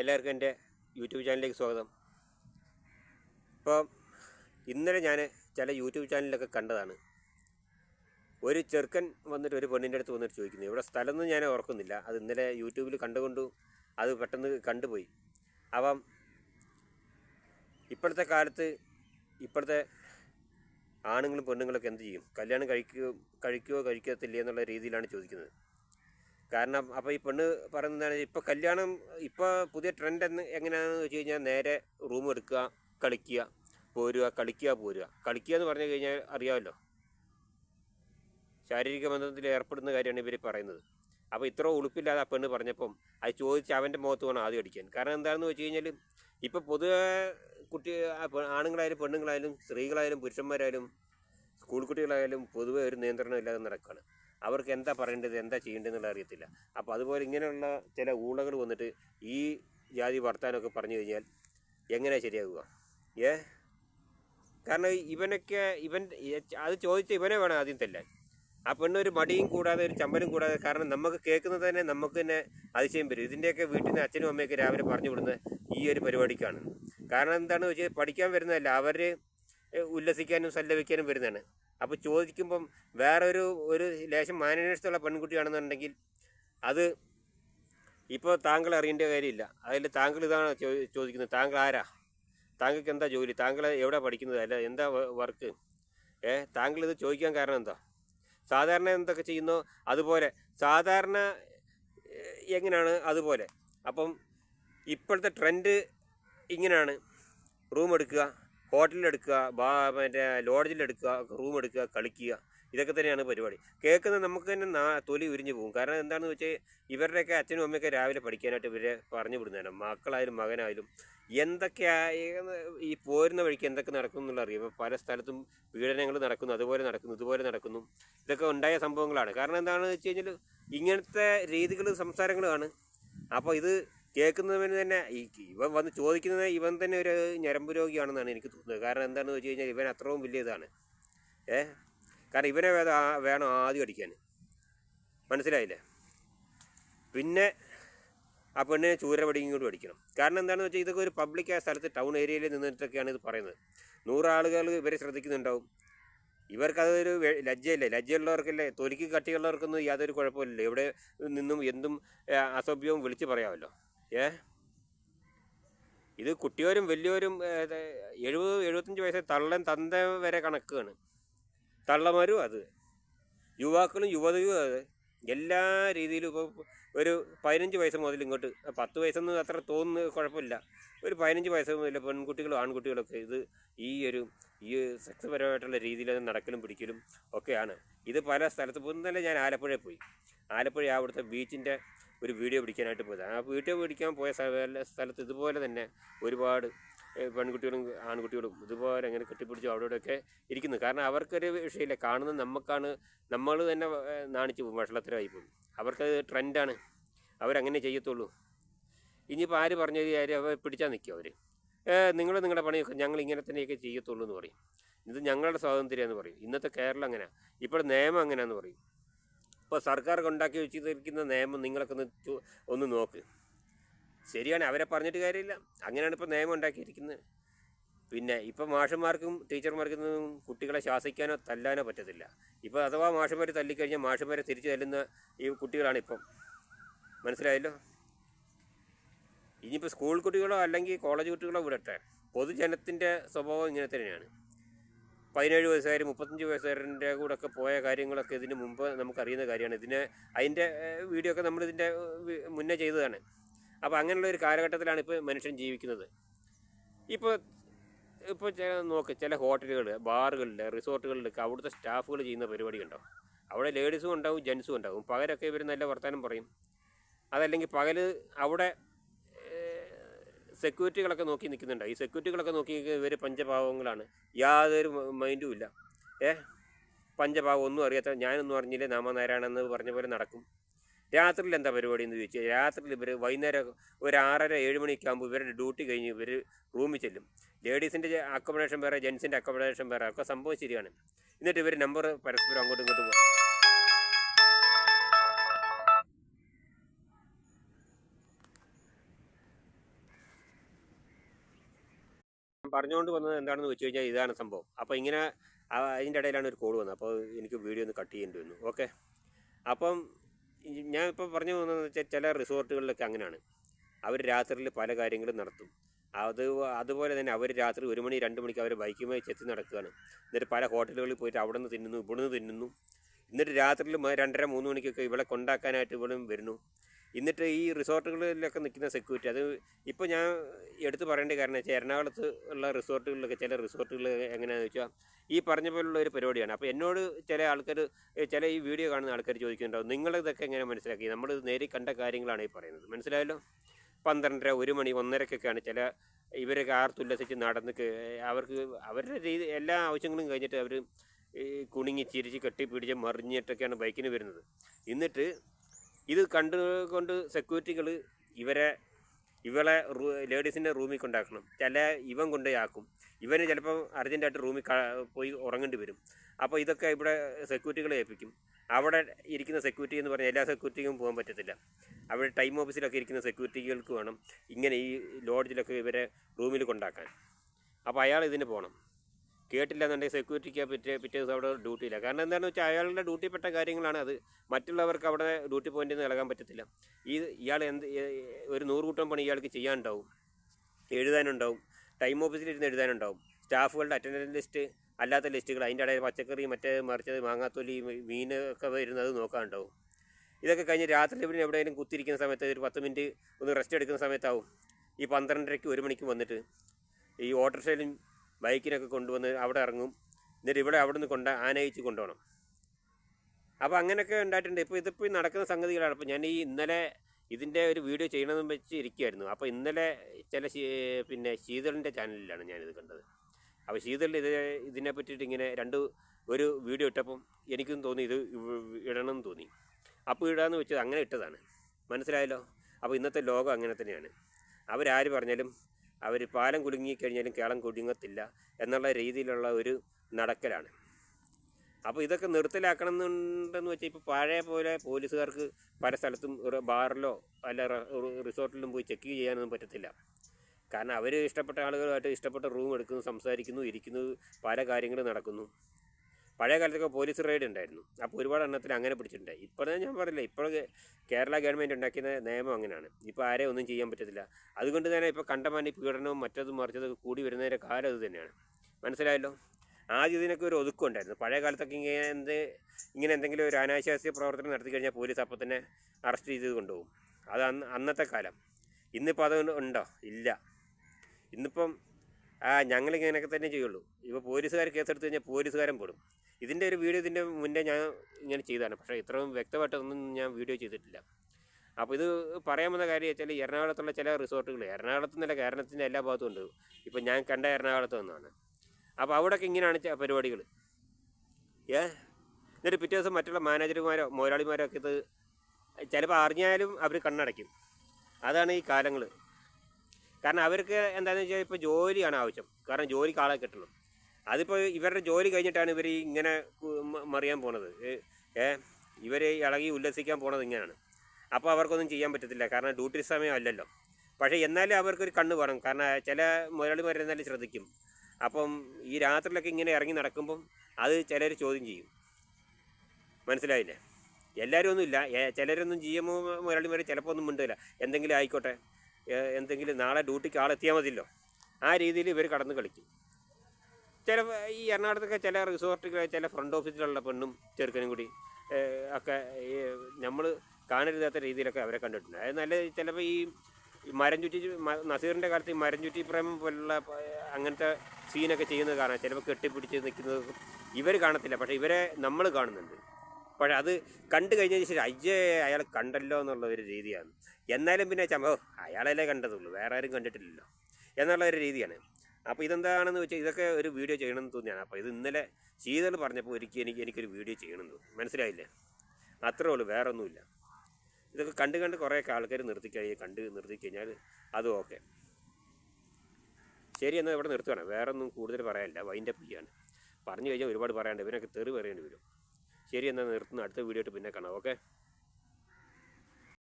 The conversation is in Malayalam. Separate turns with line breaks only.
എല്ലാവർക്കും എന്റെ യൂട്യൂബ് ചാനലിലേക്ക് സ്വാഗതം. ഇപ്പോൾ ഇന്നലെ ഞാൻ ചില യൂട്യൂബ് ചാനലിലൊക്കെ കണ്ടതാണ്. ഒരു ചെറുക്കൻ വന്നിട്ട് ഒരു പെണ്ണിന്റെ അടുത്ത് വന്നിട്ട് ചോദിക്കുന്നു. ഇവിടെ സ്ഥലമൊന്നും ഞാൻ ഓർക്കുന്നില്ല. അത് ഇന്നലെ യൂട്യൂബിൽ കണ്ടുകൊണ്ടു അത് പെട്ടെന്ന് കണ്ടുപോയി. അപ്പം ഇപ്പോഴത്തെ കാലത്ത് ഇപ്പോഴത്തെ ആണുങ്ങളും പെണ്ണുങ്ങളൊക്കെ എന്ത് ചെയ്യും? കല്യാണം കഴിക്കുകയോ കഴിക്കുകയോ കഴിക്കത്തില്ലേ എന്നുള്ള രീതിയിലാണ് ചോദിക്കുന്നത്. കാരണം അപ്പോൾ ഈ പെണ്ണ് പറയുന്നതാണ് ഇപ്പോൾ കല്യാണം ഇപ്പോൾ പുതിയ ട്രെൻഡ് എന്ന് എങ്ങനെയാണെന്ന് വെച്ച് കഴിഞ്ഞാൽ നേരെ റൂം എടുക്കുക കളിക്കുക പോരുക കളിക്കുക പോരുക. കളിക്കുക എന്ന് പറഞ്ഞു കഴിഞ്ഞാൽ അറിയാമല്ലോ. ശാരീരിക ബന്ധത്തിൽ ഏർപ്പെടുന്ന കാര്യമാണ് ഇവർ പറയുന്നത്. അപ്പോൾ ഇത്ര ഉളുപ്പില്ലാതെ ആ പെണ്ണ് പറഞ്ഞപ്പം അത് ചോദിച്ച് അവന്റെ മുഖത്ത് വേണം ആദ്യം അടിക്കാൻ. കാരണം എന്താണെന്ന് വെച്ച് കഴിഞ്ഞാൽ ഇപ്പോൾ പൊതുവെ കുട്ടി ആണുങ്ങളായാലും പെണ്ണുങ്ങളായാലും സ്ത്രീകളായാലും പുരുഷന്മാരായാലും സ്കൂൾ കുട്ടികളായാലും പൊതുവെ ഒരു നിയന്ത്രണം ഇല്ലാതെ നടക്കുകയാണ് അവർക്ക് എന്താ പറയേണ്ടത് എന്താ ചെയ്യേണ്ടതെന്നുള്ള അറിയത്തില്ല. അപ്പോൾ അതുപോലെ ഇങ്ങനെയുള്ള ചില ഊളകൾ വന്നിട്ട് ഈ ജാതി വർത്താനമൊക്കെ പറഞ്ഞു കഴിഞ്ഞാൽ എങ്ങനെ ശരിയാകുക ഏ? കാരണം ഇവനൊക്കെ ഇവൻ അത് ചോദിച്ച ഇവനെ വേണം ആദ്യം തല്ലാൻ. ആ പെണ്ണൊരു മടിയും കൂടാതെ ഒരു ചമ്പലും കൂടാതെ കാരണം നമുക്ക് കേൾക്കുന്നത് തന്നെ നമുക്ക് തന്നെ അതിശയം വരും. ഇതിന്റെയൊക്കെ വീട്ടിൽ നിന്ന് അച്ഛനും അമ്മയൊക്കെ രാവിലെ പറഞ്ഞു വിടുന്നത് ഈ ഒരു പരിപാടിക്കാണ്. കാരണം എന്താണെന്ന് വെച്ചാൽ പഠിക്കാൻ വരുന്നതല്ല അവർ ഉല്ലസിക്കാനും സല്ലപിക്കാനും വരുന്നതാണ്. അപ്പോൾ ചോദിക്കുമ്പം വേറൊരു ഒരു ലേശം മാനേഴ്സുള്ള പെൺകുട്ടിയാണെന്നുണ്ടെങ്കിൽ അത് ഇപ്പോൾ താങ്കൾ അറിയേണ്ട കാര്യമില്ല. അതിൽ താങ്കൾ ഇതാണ് ചോദിക്കുന്നത്. താങ്കൾ ആരാ? താങ്കൾക്ക് എന്താ ജോലി? താങ്കൾ എവിടെ പഠിക്കുന്നത്? അല്ല എന്താ വർക്ക്? ഏ താങ്കൾ ഇത് ചോദിക്കാൻ കാരണം എന്താ? സാധാരണ എന്തൊക്കെ ചെയ്യുന്നോ അതുപോലെ. സാധാരണ എങ്ങനെയാണ് അതുപോലെ? അപ്പം ഇപ്പോഴത്തെ ട്രെൻഡ് ഇങ്ങനെയാണ് റൂം എടുക്കുക ഹോട്ടലിലെടുക്കുക ബാ മറ്റേ ലോഡ്ജിലെടുക്കുക റൂം എടുക്കുക കളിക്കുക. ഇതൊക്കെ തന്നെയാണ് പരിപാടി. കേൾക്കുന്നത് നമുക്ക് തന്നെ നാ തൊലി ഉരിഞ്ഞു പോകും. കാരണം എന്താണെന്ന് വെച്ചാൽ ഇവരുടെയൊക്കെ അച്ഛനും അമ്മയൊക്കെ രാവിലെ പഠിക്കാനായിട്ട് ഇവരെ പറഞ്ഞു വിടുന്നതാണ്. മക്കളായാലും മകനായാലും എന്തൊക്കെയായി ഈ പോരുന്ന വഴിക്ക് എന്തൊക്കെ നടക്കും എന്നുള്ള അറിയാം. പല സ്ഥലത്തും പീഡനങ്ങൾ നടക്കുന്നു അതുപോലെ നടക്കുന്നു ഇതുപോലെ നടക്കുന്നു. ഇതൊക്കെ ഉണ്ടായ സംഭവങ്ങളാണ്. കാരണം എന്താണെന്ന് വെച്ച് കഴിഞ്ഞാൽ ഇങ്ങനത്തെ രീതികൾ സംസാരങ്ങളാണ്. അപ്പോൾ ഇത് കേൾക്കുന്നവന് തന്നെ ഈ ഇവൻ വന്ന് ചോദിക്കുന്നത് ഇവൻ തന്നെ ഒരു ഞരമ്പ് രോഗിയാണെന്നാണ് എനിക്ക് തോന്നുന്നത്. കാരണം എന്താണെന്ന് വെച്ച് കഴിഞ്ഞാൽ ഇവൻ അത്രയും വലിയ ഇതാണ് ഏ? കാരണം ഇവനെ വേണം ആദ്യം അടിക്കാൻ. മനസ്സിലായില്ലേ? പിന്നെ ആ പെണ്ണിനെ ചൂരപടിയും കൂടി അടിക്കണം. കാരണം എന്താണെന്ന് വെച്ചാൽ ഇതൊക്കെ ഒരു പബ്ലിക് സ്ഥലത്ത് ടൗൺ ഏരിയയിൽ നിന്നിട്ടൊക്കെയാണ് ഇത് പറയുന്നത്. നൂറാളുകൾ ഇവരെ ശ്രദ്ധിക്കുന്നുണ്ടാവും. ഇവർക്കതൊരു ലജ്ജയല്ലേ? ലജ്ജയുള്ളവർക്കല്ലേ? തൊലിക്ക് കട്ടിയുള്ളവർക്കൊന്നും യാതൊരു കുഴപ്പമില്ലല്ലോ. എവിടെ നിന്നും എന്തും അസഭ്യവും വിളിച്ച് പറയാമല്ലോ. ഏ? ഇത് കുട്ടിയോരും വലിയവരും എഴുപത് എഴുപത്തഞ്ച് വയസ്സ് തള്ളൻ തന്ത വരെ കണക്കാണ്. തള്ളമാരും അത്. യുവാക്കളും യുവതിയും അത്. എല്ലാ രീതിയിലും ഇപ്പോൾ ഒരു പതിനഞ്ച് വയസ്സ് മുതൽ ഇങ്ങോട്ട് പത്ത് വയസ്സൊന്നും അത്ര തോന്നുന്ന കുഴപ്പമില്ല. ഒരു പതിനഞ്ച് വയസ്സ് മുതൽ പെൺകുട്ടികളും ആൺകുട്ടികളൊക്കെ ഇത് ഈ ഒരു ഈ സെക്സ് പരമായിട്ടുള്ള രീതിയിൽ നടക്കലും പിടിക്കലും ഒക്കെയാണ്. ഇത് പല സ്ഥലത്ത് ഇന്നലെ ഞാൻ ആലപ്പുഴയിൽ പോയി. ആലപ്പുഴ അവിടുത്തെ ബീച്ചിന്റെ ഒരു വീഡിയോ പിടിക്കാനായിട്ട് പോയതാണ്. ആ വീഡിയോ പിടിക്കാൻ പോയ സ്ഥല- സ്ഥലത്ത് ഇതുപോലെ തന്നെ ഒരുപാട് പെൺകുട്ടികളും ആൺകുട്ടികളും ഇതുപോലെ അങ്ങനെ കെട്ടിപ്പിടിച്ചു അവിടെ ഇവിടെയൊക്കെ ഇരിക്കുന്നു. കാരണം അവർക്കൊരു വിഷയമില്ല. കാണുന്നത് നമുക്കാണ് നമ്മൾ തന്നെ നാണിച്ചു പോകും വഷളത്തരമായി പോകും. അവർക്കത് ട്രെൻഡാണ്. അവരങ്ങനെ ചെയ്യത്തുള്ളൂ. ഇനിയിപ്പോൾ ആര് പറഞ്ഞ ആര് അവർ പിടിച്ചാൽ നിൽക്കും അവർ നിങ്ങൾ നിങ്ങളുടെ പണിയൊക്കെ ഞങ്ങൾ ഇങ്ങനെ തന്നെയൊക്കെ ചെയ്യത്തുള്ളൂ എന്ന് പറയും. ഇത് ഞങ്ങളുടെ സ്വാതന്ത്ര്യം എന്ന് പറയും. ഇന്നത്തെ കേരളം അങ്ങനെയാണ് ഇപ്പോൾ നിയമം അങ്ങനെയാന്ന് പറയും. ഇപ്പോൾ സർക്കാർ ഉണ്ടാക്കി വെച്ചിരിക്കുന്ന നിയമം നിങ്ങളൊക്കെ ഒന്ന് ഒന്ന് നോക്ക്. ശരിയാണ് അവരെ പറഞ്ഞിട്ട് കാര്യമില്ല. അങ്ങനെയാണ് ഇപ്പോൾ നിയമം ഉണ്ടാക്കിയിരിക്കുന്നത്. പിന്നെ ഇപ്പോൾ മാഷന്മാർക്കും ടീച്ചർമാർക്കും കുട്ടികളെ ശാസിക്കാനോ തല്ലാനോ പറ്റത്തില്ല. ഇപ്പോൾ അഥവാ മാഷന്മാർ തല്ലിക്കഴിഞ്ഞാൽ മാഷന്മാരെ തിരിച്ചു തല്ലുന്ന ഈ കുട്ടികളാണ് ഇപ്പം. മനസ്സിലായല്ലോ? ഇനിയിപ്പോൾ സ്കൂൾ കുട്ടികളോ അല്ലെങ്കിൽ കോളേജ് കുട്ടികളോ വിടട്ടെ. പൊതുജനത്തിന്റെ സ്വഭാവം ഇങ്ങനെ തന്നെയാണ്. പതിനേഴ് വയസ്സുകാർ മുപ്പത്തഞ്ച് വയസ്സുകാരന്റെ കൂടെ ഒക്കെ പോയ കാര്യങ്ങളൊക്കെ ഇതിന് മുമ്പ് നമുക്കറിയുന്ന കാര്യമാണ്. ഇതിന് അതിന്റെ വീഡിയോ ഒക്കെ നമ്മളിതിന്റെ മുന്നേ ചെയ്തതാണ്. അപ്പോൾ അങ്ങനെയുള്ള ഒരു കാലഘട്ടത്തിലാണ് ഇപ്പോൾ മനുഷ്യൻ ജീവിക്കുന്നത്. ഇപ്പോൾ ഇപ്പോൾ ചില നോക്ക് ചില ഹോട്ടലുകൾ ബാറുകളിൽ റിസോർട്ടുകളിലൊക്കെ അവിടുത്തെ സ്റ്റാഫുകൾ ചെയ്യുന്ന പരിപാടി ഉണ്ടോ അവിടെ ലേഡീസും ഉണ്ടാവും ജെൻസും ഉണ്ടാവും. പകലൊക്കെ ഇവർ നല്ല വർത്തമാനം പറയും. അതല്ലെങ്കിൽ പകൽ അവിടെ സെക്യൂരിറ്റികളൊക്കെ നോക്കി നിൽക്കുന്നുണ്ട്. ഈ സെക്യൂരിറ്റികളൊക്കെ നോക്കി ഇവർ പഞ്ചപാവങ്ങളാണ്. യാതൊരു മൈൻഡും ഇല്ല. ഏ? പഞ്ചപാവം ഒന്നും അറിയാത്ത ഞാനൊന്നും അറിഞ്ഞില്ലേ നാമനാരായണെന്ന് പറഞ്ഞ പോലെ നടക്കും. രാത്രിയിൽ എന്താ പരിപാടി എന്ന് ചോദിച്ചാൽ രാത്രിയിൽ ഇവർ വൈകുന്നേരം ഒരു ആറര ഏഴ് മണിയൊക്കെ ആകുമ്പോൾ ഇവരുടെ ഡ്യൂട്ടി കഴിഞ്ഞ് ഇവർ റൂമിൽ ചെല്ലും. ലേഡീസിന്റെ അക്കോമഡേഷൻ വേറെ ജെൻസിന്റെ അക്കോമഡേഷൻ വേറെ ഒക്കെ സംഭവം ശരിയാണ് എന്നിട്ട് ഇവർ നമ്പർ പരസ്പരം അങ്ങോട്ടും ഇങ്ങോട്ടും പോകും പറഞ്ഞുകൊണ്ട് വന്നത് എന്താണെന്ന് വെച്ച് കഴിഞ്ഞാൽ ഇതാണ് സംഭവം. അപ്പോൾ ഇങ്ങനെ അതിന്റെ ഇടയിലാണ് ഒരു കോൾ വന്നത്. അപ്പോൾ എനിക്ക് വീഡിയോ ഒന്ന് കട്ട് ചെയ്യേണ്ടി വന്നു. ഓക്കെ? അപ്പം ഞാൻ ഇപ്പോൾ പറഞ്ഞു പോകുന്നതെന്ന് വെച്ചാൽ ചില റിസോർട്ടുകളിലൊക്കെ അങ്ങനെയാണ് അവർ രാത്രിയിൽ പല കാര്യങ്ങളും നടത്തും. അത് അതുപോലെ തന്നെ അവർ രാത്രി ഒരു മണി രണ്ട് മണിക്ക് അവർ ബൈക്കുമായി ചെത്തി നടക്കുകയാണ്. എന്നിട്ട് പല ഹോട്ടലുകളിൽ പോയിട്ട് അവിടെ നിന്ന് തിന്നുന്നു ഇവിടെ നിന്ന് തിന്നുന്നു. എന്നിട്ട് രാത്രിയിൽ രണ്ടര മൂന്ന് മണിക്കൊക്കെ ഇവിടെ കൊണ്ടാക്കാനായിട്ട് ഇവിടെ വരുന്നു. എന്നിട്ട് ഈ റിസോർട്ടുകളിലൊക്കെ നിൽക്കുന്ന സെക്യൂരിറ്റി അത് ഇപ്പോൾ ഞാൻ എടുത്തു പറയേണ്ട കാരണം വെച്ചാൽ എറണാകുളത്ത് ഉള്ള റിസോർട്ടുകളിലൊക്കെ ചില റിസോർട്ടുകൾ എങ്ങനെയാണെന്ന് വെച്ചാൽ ഈ പറഞ്ഞ പോലുള്ള ഒരു പരിപാടിയാണ്. അപ്പോൾ എന്നോട് ചില ആൾക്കാർ ചില ഈ വീഡിയോ കാണുന്ന ആൾക്കാർ ചോദിക്കുന്നുണ്ടാവും നിങ്ങളിതൊക്കെ എങ്ങനെ മനസ്സിലാക്കി? നമ്മൾ നേരി കണ്ട കാര്യങ്ങളാണ് ഈ പറയുന്നത്. മനസ്സിലായല്ലോ? പന്ത്രണ്ടര ഒരു മണി ഒന്നരക്കൊക്കെയാണ് ചില ഇവരൊക്കെ ആർത്തുല്ലസിച്ച് നടന്ന് അവർക്ക് അവരുടെ രീതി എല്ലാ ആവശ്യങ്ങളും കഴിഞ്ഞിട്ട് അവർ കുണുങ്ങി ചിരിച്ച് കെട്ടിപ്പിടിച്ച് മറിഞ്ഞിട്ടൊക്കെയാണ് ബൈക്കിന് വരുന്നത്. എന്നിട്ട് ഇത് കണ്ടുകൊണ്ട് സെക്യൂരിറ്റികൾ ഇവരെ ഇവളെ റൂ ലേഡീസിന്റെ റൂമിൽ കൊണ്ടാക്കണം. ചില ഇവൻ കൊണ്ടുപോയാക്കും ഇവന് ചിലപ്പോൾ അർജന്റായിട്ട് റൂമിൽ പോയി ഉറങ്ങേണ്ടി വരും. അപ്പോൾ ഇതൊക്കെ ഇവിടെ സെക്യൂരിറ്റികൾ ഏൽപ്പിക്കും. അവിടെ ഇരിക്കുന്ന സെക്യൂരിറ്റി എന്ന് പറഞ്ഞാൽ എല്ലാ സെക്യൂരിറ്റിക്കും പോകാൻ പറ്റത്തില്ല. അവിടെ ടൈം ഓഫീസിലൊക്കെ ഇരിക്കുന്ന സെക്യൂരിറ്റികൾക്ക് വേണം ഇങ്ങനെ ഈ ലോഡ്ജിലൊക്കെ ഇവരെ റൂമിൽ കൊണ്ടാക്കാൻ. അപ്പോൾ അയാൾ ഇതിന് പോകണം കേട്ടില്ല എന്നുണ്ടെങ്കിൽ സെക്യൂരിറ്റിക്ക് പിറ്റേ പിറ്റേ ദിവസം അവിടെ ഡ്യൂട്ടിയില്ല കാരണം എന്താണെന്ന് വെച്ചാൽ അയാളുടെ ഡ്യൂട്ടിപ്പെട്ട കാര്യങ്ങളാണ് അത്. മറ്റുള്ളവർക്ക് അവിടെ ഡ്യൂട്ടി പോയിന്റിൽ നിന്ന് ഇളകാൻ പറ്റത്തില്ല. ഈ ഇയാൾ എന്ത് ഒരു നൂറുകൂട്ടം പണി ഇയാൾക്ക് ചെയ്യാനുണ്ടാവും. എഴുതാനുണ്ടാവും. ടൈം ഓഫീസിൽ ഇരുന്ന് എഴുതാനുണ്ടാവും. സ്റ്റാഫുകളുടെ അറ്റൻഡൻസ് ലിസ്റ്റ് അല്ലാത്ത ലിസ്റ്റുകൾ അതിന്റെ ഇടയിൽ പച്ചക്കറി മറ്റേ മറിച്ചത് മാങ്ങാത്തൊലി മീൻ ഒക്കെ വരുന്നത് നോക്കാനുണ്ടാവും. ഇതൊക്കെ കഴിഞ്ഞ് രാത്രി പിന്നെ എവിടെയെങ്കിലും കുത്തിരിക്കുന്ന സമയത്ത് ഒരു പത്ത് മിനിറ്റ് ഒന്ന് റെസ്റ്റ് എടുക്കുന്ന സമയത്താവും. ഈ പന്ത്രണ്ടരയ്ക്ക് ഒരു മണിക്ക് വന്നിട്ട് ഈ ഓട്ടോറിക്ഷയിലും ബൈക്കിനൊക്കെ കൊണ്ടുവന്ന് അവിടെ ഇറങ്ങും. എന്നിട്ട് ഇവിടെ അവിടെ നിന്ന് കൊണ്ട് ആനയിച്ച് കൊണ്ടുപോകണം. അപ്പോൾ അങ്ങനെയൊക്കെ ഉണ്ടായിട്ടുണ്ട്. ഇപ്പോൾ ഇതിപ്പോൾ നടക്കുന്ന സംഗതികളാണ്. അപ്പോൾ ഞാൻ ഈ ഇന്നലെ ഇതിന്റെ ഒരു വീഡിയോ ചെയ്യണമെന്ന് വെച്ച് ഇരിക്കുമായിരുന്നു അപ്പോൾ ഇന്നലെ ചില പിന്നെ ശീതളിന്റെ ചാനലിലാണ് ഞാനിത് കണ്ടത്. അപ്പോൾ ശീതളിൽ ഇത് ഇതിനെ പറ്റിയിട്ട് ഇങ്ങനെ രണ്ട് ഒരു വീഡിയോ ഇട്ടപ്പം എനിക്കും തോന്നി ഇത് ഇടണമെന്ന് തോന്നി. അപ്പോൾ ഇടാന്ന് വെച്ചത് അങ്ങനെ ഇട്ടതാണ്. മനസ്സിലായല്ലോ? അപ്പോൾ ഇന്നത്തെ ലോകം അങ്ങനെ തന്നെയാണ്. അവരാര് പറഞ്ഞാലും അവർ പാലം കുലുങ്ങിക്കഴിഞ്ഞാലും കേളം കുടുങ്ങത്തില്ല എന്നുള്ള രീതിയിലുള്ള ഒരു നടക്കലാണ്. അപ്പോൾ ഇതൊക്കെ നിർത്തലാക്കണം എന്നുണ്ടെന്ന് വെച്ചാൽ ഇപ്പോൾ പഴയ പോലെ പോലീസുകാർക്ക് പല സ്ഥലത്തും ബാറിലോ അല്ല റിസോർട്ടിലും പോയി ചെക്ക് ചെയ്യാനൊന്നും പറ്റത്തില്ല. കാരണം അവർ ഇഷ്ടപ്പെട്ട ആളുകളുമായിട്ട് ഇഷ്ടപ്പെട്ട റൂം എടുക്കുന്നു സംസാരിക്കുന്നു ഇരിക്കുന്നു പല കാര്യങ്ങളും നടക്കുന്നു. പഴയ കാലത്തൊക്കെ പോലീസ് റെയ്ഡ് ഉണ്ടായിരുന്നു. അപ്പോൾ ഒരുപാട് എണ്ണത്തിൽ അങ്ങനെ പിടിച്ചിട്ടുണ്ട്. ഇപ്പോഴത്തെ ഞാൻ പറയില്ല. ഇപ്പോൾ കേരള ഗവൺമെന്റ് ഉണ്ടാക്കിയ നിയമം അങ്ങനെയാണ്. ഇപ്പോൾ ആരെ ഒന്നും ചെയ്യാൻ പറ്റത്തില്ല. അതുകൊണ്ട് തന്നെ ഇപ്പോൾ കണ്ടമാനി പീഡനവും മറ്റതും മറിച്ചതൊക്കെ കൂടി വരുന്നതിന്റെ കാലം അത് തന്നെയാണ്. മനസ്സിലായല്ലോ? ആദ്യം ഇതിനൊക്കെ ഒരു ഒതുക്കം ഉണ്ടായിരുന്നു. പഴയ കാലത്തൊക്കെ ഇങ്ങനെ എന്ത് ഇങ്ങനെ എന്തെങ്കിലും ഒരു അനാശാസ്യ പ്രവർത്തനം നടത്തി കഴിഞ്ഞാൽ പോലീസ് അപ്പം തന്നെ അറസ്റ്റ് ചെയ്ത് കൊണ്ടുപോകും. അത് അന്ന് അന്നത്തെ കാലം. ഇന്നിപ്പോൾ അത് ഉണ്ടോ? ഇല്ല. ഇന്നിപ്പം ആ ഞങ്ങളിങ്ങനെയൊക്കെ തന്നെ ചെയ്യുള്ളൂ. ഇപ്പോൾ പോലീസുകാർ കേസെടുത്ത് കഴിഞ്ഞാൽ പോലീസുകാരൻ പെടും. ഇതിന്റെ ഒരു വീഡിയോ ഇതിന്റെ മുന്നേ ഞാൻ ഇങ്ങനെ ചെയ്തതാണ്. പക്ഷേ ഇത്രയും വ്യക്തമായിട്ടൊന്നും ഞാൻ വീഡിയോ ചെയ്തിട്ടില്ല. അപ്പോൾ ഇത് പറയാൻ വന്ന കാര്യം വെച്ചാൽ എറണാകുളത്തുള്ള ചില റിസോർട്ടുകൾ എറണാകുളത്ത് നിന്നല്ല കേരളത്തിന്റെ എല്ലാ ഭാഗത്തും ഉണ്ട്. ഇപ്പോൾ ഞാൻ കണ്ട എറണാകുളത്ത് നിന്നാണ്. അപ്പോൾ അവിടെയൊക്കെ ഇങ്ങനെയാണ് പരിപാടികൾ ഏ? എന്നിട്ട് പിറ്റേ ദിവസം മറ്റുള്ള മാനേജർമാരോ മുതലാളിമാരോ ഒക്കെ ഇത് ചിലപ്പോൾ അറിഞ്ഞാലും അവർ കണ്ണടയ്ക്കും. അതാണ് ഈ കാലങ്ങൾ കാരണം അവർക്ക് എന്താണെന്ന് വെച്ചാൽ ഇപ്പോൾ ജോലിയാണ് ആവശ്യം. കാരണം ജോലിക്ക് ആളെ കിട്ടണം. അതിപ്പോൾ ഇവരുടെ ജോലി കഴിഞ്ഞിട്ടാണ് ഇവർ ഇങ്ങനെ മറിയാൻ പോണത്. ഏ- ഇവർ ഇളകി ഉല്ലസിക്കാൻ പോണത് ഇങ്ങനെയാണ് അപ്പോൾ അവർക്കൊന്നും ചെയ്യാൻ പറ്റത്തില്ല. കാരണം ഡ്യൂട്ടി സമയം അല്ലല്ലോ. പക്ഷേ എന്നാലും അവർക്കൊരു കണ്ണ് വേണം. കാരണം ചില മുതലാളിമാർ എന്നാലും ശ്രദ്ധിക്കും. അപ്പം ഈ രാത്രിയിലൊക്കെ ഇങ്ങനെ ഇറങ്ങി നടക്കുമ്പം അത് ചിലർ ചോദ്യം ചെയ്യും. മനസ്സിലായില്ലേ? എല്ലാവരും ഒന്നുമില്ല. ചിലരൊന്നും ജി എം മുതലാളിമാർ ചിലപ്പോൾ ഒന്നും മിണ്ടില്ല എന്തെങ്കിലും ആയിക്കോട്ടെ. എന്തെങ്കിലും നാളെ ഡ്യൂട്ടിക്ക് ആളെത്തിയാൽ മതിയല്ലോ. ആ രീതിയിൽ ഇവർ കടന്ന് കളിക്കും. ചില ഈ എറണാകുളത്തൊക്കെ ചില റിസോർട്ടുകൾ ചില ഫ്രണ്ട് ഓഫീസിലുള്ള പെണ്ണും ചെറുക്കനും കൂടി ഒക്കെ ഈ നമ്മൾ കാണരുതാത്ത രീതിയിലൊക്കെ അവരെ കണ്ടിട്ടുണ്ട്. അത് നല്ല ചിലപ്പോൾ ഈ മരം ചുറ്റി നസീറിന്റെ കാലത്ത് ഈ മരം ചുറ്റി പ്രേമം പോലുള്ള അങ്ങനത്തെ സീനൊക്കെ ചെയ്യുന്നത് കാണാം. ചിലപ്പോൾ കെട്ടിപ്പിടിച്ച് നിൽക്കുന്നത് ഇവർ കാണത്തില്ല. പക്ഷേ ഇവരെ നമ്മൾ കാണുന്നുണ്ട്. പക്ഷേ അത് കണ്ടു കഴിഞ്ഞതിന് ശേഷം അയ്യേ അയാൾ കണ്ടല്ലോ എന്നുള്ള ഒരു രീതിയാണ്. എന്നാലും പിന്നെ ചമ അയാളല്ലേ കണ്ടതുള്ളൂ വേറെ ആരും കണ്ടിട്ടില്ലല്ലോ. എന്നുള്ള ഒരു രീതിയാണ്. അപ്പോൾ ഇതെന്താണെന്ന് വെച്ചാൽ ഇതൊക്കെ ഒരു വീഡിയോ ചെയ്യണമെന്ന് തോന്നിയാണ്. അപ്പോൾ ഇത് ഇന്നലെ ശീതൾ പറഞ്ഞപ്പോൾ ഒരിക്കൽ എനിക്ക് എനിക്കൊരു വീഡിയോ ചെയ്യണമെന്ന് മനസ്സിലായില്ലേ? അത്രേ ഉള്ളൂ വേറെ ഒന്നുമില്ല. ഇതൊക്കെ കണ്ട് കണ്ട് കുറേയൊക്കെ ആൾക്കാർ നിർത്തിക്കഴിഞ്ഞ് കണ്ട് നിർത്തിക്കഴിഞ്ഞാൽ അതും ഓക്കെ. ശരി എന്നാൽ ഇവിടെ നിർത്തുവാണ്. വേറെ ഒന്നും കൂടുതൽ പറയാനില്ല. വൈന്റെ പിയാണ് പറഞ്ഞു കഴിഞ്ഞാൽ ഒരുപാട് പറയാനുണ്ട്. ഇവനൊക്കെ തെറി പറയേണ്ടി വരും. ശരി എന്നാൽ നിർത്തുന്നു. അടുത്ത വീഡിയോ ആയിട്ട് പിന്നെ കാണാം. ഓക്കെ?